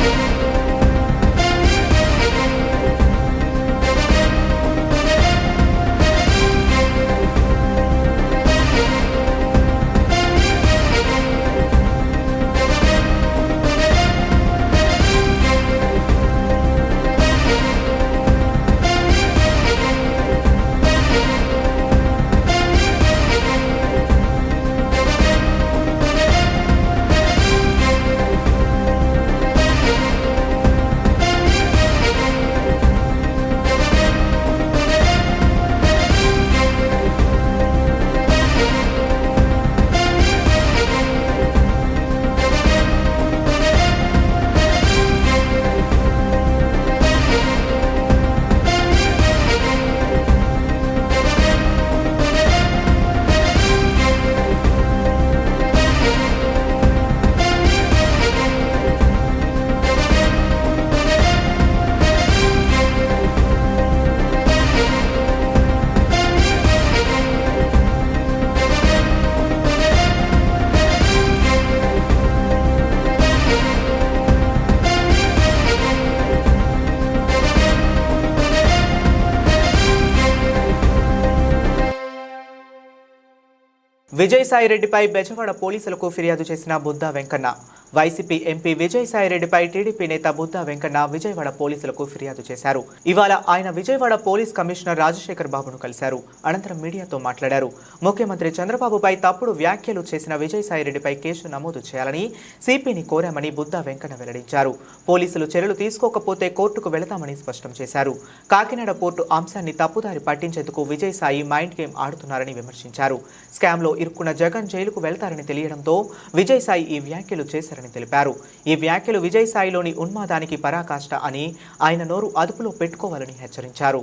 Музика విజయసాయిరెడ్డిపై బెజవాడ పోలీసులకు ఫిర్యాదు చేసిన బుద్ధ వెంకన్న. వైసీపీ ఎంపీ విజయసాయిరెడ్డిపై టీడీపీ నేత బుద్ధా వెంకన్న విజయవాడ పోలీసులకు ఫిర్యాదు చేశారు. ఇవాళ ఆయన విజయవాడ పోలీస్ కమిషనర్ రాజశేఖర్ బాబును కలిశారు. అనంతరం మీడియాతో మాట్లాడారు. ముఖ్యమంత్రి చంద్రబాబుపై తప్పుడు వ్యాఖ్యలు చేసిన విజయసాయిరెడ్డిపై కేసు నమోదు చేయాలని సిపిని కోరామని బుద్ధ వెంకన్న వెల్లడించారు. పోలీసులు చర్యలు తీసుకోకపోతే కోర్టుకు వెళతామని స్పష్టం చేశారు. కాకినాడ పోర్టు అంశాన్ని తప్పుదారి పట్టించేందుకు విజయసాయి మైండ్ గేమ్ ఆడుతున్నారని విమర్శించారు. స్కామ్లో ఇరుక్కున్న జగన్ జైలుకు వెళ్తారని తెలియడంతో విజయసాయి ఈ వ్యాఖ్యలు చేశారు చేశారని తెలిపారు. ఈ వ్యాఖ్యలు విజయసాయిలోని ఉన్మాదానికి పరాకాష్ట అని ఆయన నోరు అదుపులో పెట్టుకోవాలని హెచ్చరించారు.